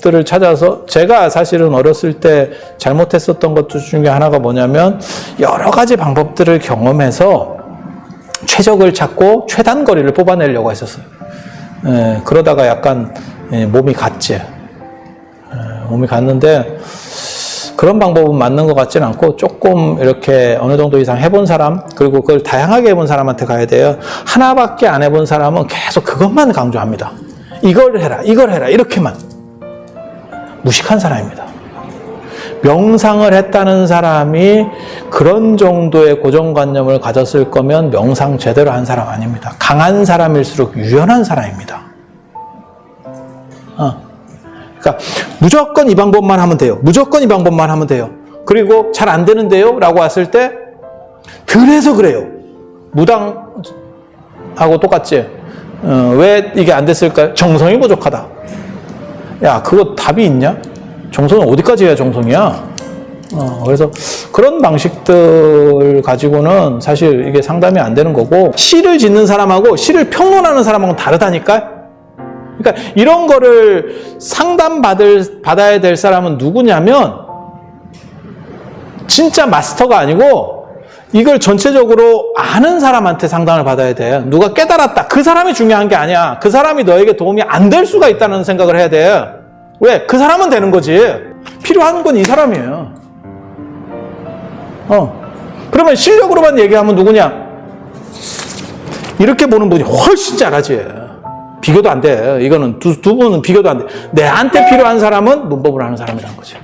들을 찾아서 제가 사실은 어렸을 때 잘못했었던 것 중에 하나가 뭐냐면 여러 가지 방법들을 경험해서 최적을 찾고 최단 거리를 뽑아내려고 했었어요. 예, 그러다가 약간 예, 몸이 갔지. 예, 몸이 갔는데 그런 방법은 맞는 것 같지는 않고 조금 이렇게 어느 정도 이상 해본 사람 그리고 그걸 다양하게 해본 사람한테 가야 돼요. 하나밖에 안 해본 사람은 계속 그것만 강조합니다. 이걸 해라, 이걸 해라 이렇게만 무식한 사람입니다. 명상을 했다는 사람이 그런 정도의 고정관념을 가졌을 거면 명상 제대로 한 사람 아닙니다. 강한 사람일수록 유연한 사람입니다. 어. 그러니까 무조건 이 방법만 하면 돼요. 무조건 이 방법만 하면 돼요. 그리고 잘 안 되는데요? 라고 왔을 때 그래서 그래요. 무당하고 똑같지? 어, 왜 이게 안 됐을까요? 정성이 부족하다. 야, 그거 답이 있냐? 정성은 어디까지 해야 정성이야? 어, 그래서 그런 방식들 가지고는 사실 이게 상담이 안 되는 거고, 시를 짓는 사람하고 시를 평론하는 사람하고는 다르다니까? 그러니까 이런 거를 상담 받을, 받아야 될 사람은 누구냐면, 진짜 마스터가 아니고, 이걸 전체적으로 아는 사람한테 상담을 받아야 돼. 누가 깨달았다. 그 사람이 중요한 게 아니야. 그 사람이 너에게 도움이 안 될 수가 있다는 생각을 해야 돼. 왜? 그 사람은 되는 거지. 필요한 건 이 사람이에요. 어. 그러면 실력으로만 얘기하면 누구냐? 이렇게 보는 분이 훨씬 잘하지. 비교도 안 돼. 이거는 두, 두 분은 비교도 안 돼. 내한테 필요한 사람은 문법을 하는 사람이라는 거지.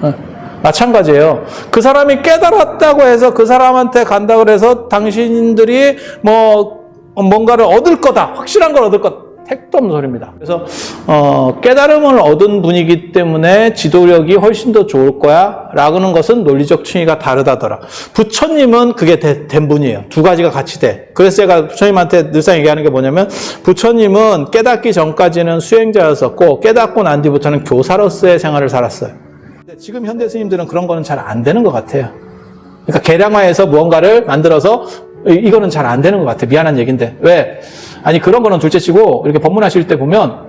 어. 마찬가지예요. 그 사람이 깨달았다고 해서 그 사람한테 간다 그래서 당신들이 뭐 뭔가를 얻을 거다. 확실한 걸 얻을 것. 택도 없는 소리입니다. 그래서 어, 깨달음을 얻은 분이기 때문에 지도력이 훨씬 더 좋을 거야 라는 것은 논리적 층위가 다르다더라. 부처님은 그게 되- 된 분이에요. 두 가지가 같이 돼. 그래서 제가 부처님한테 늘상 얘기하는 게 뭐냐면 부처님은 깨닫기 전까지는 수행자였었고 깨닫고 난 뒤부터는 교사로서의 생활을 살았어요. 근데 지금 현대 스님들은 그런 거는 잘 안 되는 것 같아요. 그러니까 계량화해서 무언가를 만들어서 이- 이거는 잘 안 되는 것 같아. 미안한 얘기인데. 왜? 아니, 그런 거는 둘째 치고 이렇게 법문하실 때 보면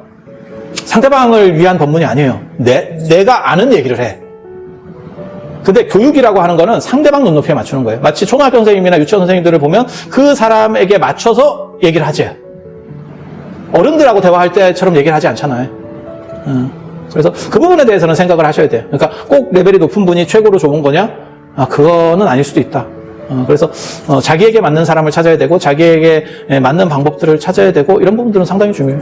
상대방을 위한 법문이 아니에요. 내, 내가 아는 얘기를 해. 근데 교육이라고 하는 거는 상대방 눈높이에 맞추는 거예요. 마치 초등학교 선생님이나 유치원 선생님들을 보면 그 사람에게 맞춰서 얘기를 하지. 어른들하고 대화할 때처럼 얘기를 하지 않잖아요. 음. 그래서 그 부분에 대해서는 생각을 하셔야 돼요. 그러니까 꼭 레벨이 높은 분이 최고로 좋은 거냐? 아, 그거는 아닐 수도 있다. 어, 그래서 어, 자기에게 맞는 사람을 찾아야 되고 자기에게 에, 맞는 방법들을 찾아야 되고 이런 부분들은 상당히 중요해요.